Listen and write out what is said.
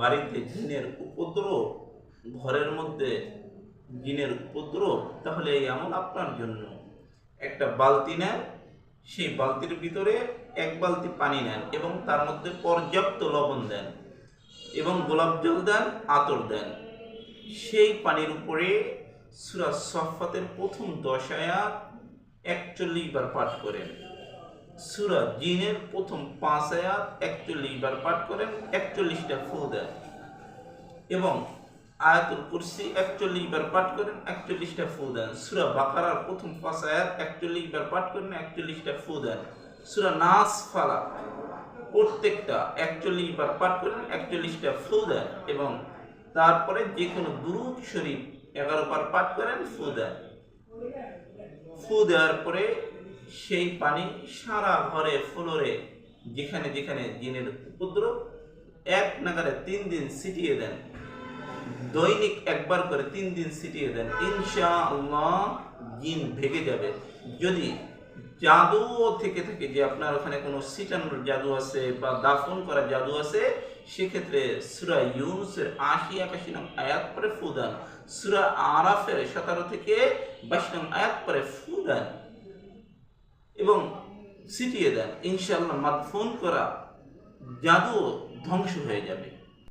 বাড়িতে জিনের উপদ্রব, ঘরের মধ্যে জিনের উপদ্রব, তাহলে এই আমল আপনার জন্য। একটা বালতি নেন, সেই বালতির ভিতরে এক বালতি পানি নেন এবং তার মধ্যে পর্যাপ্ত লবণ দেন এবং গোলাপ জল দেন, আতর দেন। সেই পানির উপরে সুরা সফাতের প্রথম দশায়া একচল্লিশ বার পাঠ করেন। সুরা জিনের প্রথম পাঁচ আয়াত একচল্লিশ বার পাঠ করেন, একচল্লিশটা ফু দেন। এবং আয়াতুল কুরসি একচল্লিশ বার পাঠ করেন, একচল্লিশটা ফু দেন। সুরা বাকারার প্রথম পাঁচ আয়াত একচল্লিশ বার পাঠ করেন, একচল্লিশটা ফু দেন। সুরা নাস ফালা, প্রত্যেকটা একচল্লিশ বার পাঠ করেন, একচল্লিশটা ফু দেন এবং তারপরে যে কোনো দুরুদ শরীফ এগারো বার পাঠ করেন ফু দেন। ফু দেওয়ার পরে সেই পানি সারা ঘরে, ফ্লোরে, যেখানে যেখানে জিনের উপদ্রব, এক নাগারে তিন দিন ছিটিয়ে দেন। দৈনিক একবার করে তিন দিন ছিটিয়ে দেন। ইনশা আল্লাহ জিন ভেগে যাবে। যদি জাদু থেকে থাকে যে আপনার ওখানে কোনো সিটানোর জাদু আছে বা দাফন করা জাদু আছে, সেক্ষেত্রে সুরা ইউনুসের আশি, একাশি নাম আয়াত পরে ফুদান সুরা আরাফের সতেরো থেকে বাইশ নাম আয়াত পরে ফুদান এবং ছিটিয়ে দেন। ইনশাল্লাহ মাদফুন করা জাদু ধ্বংস হয়ে যাবে।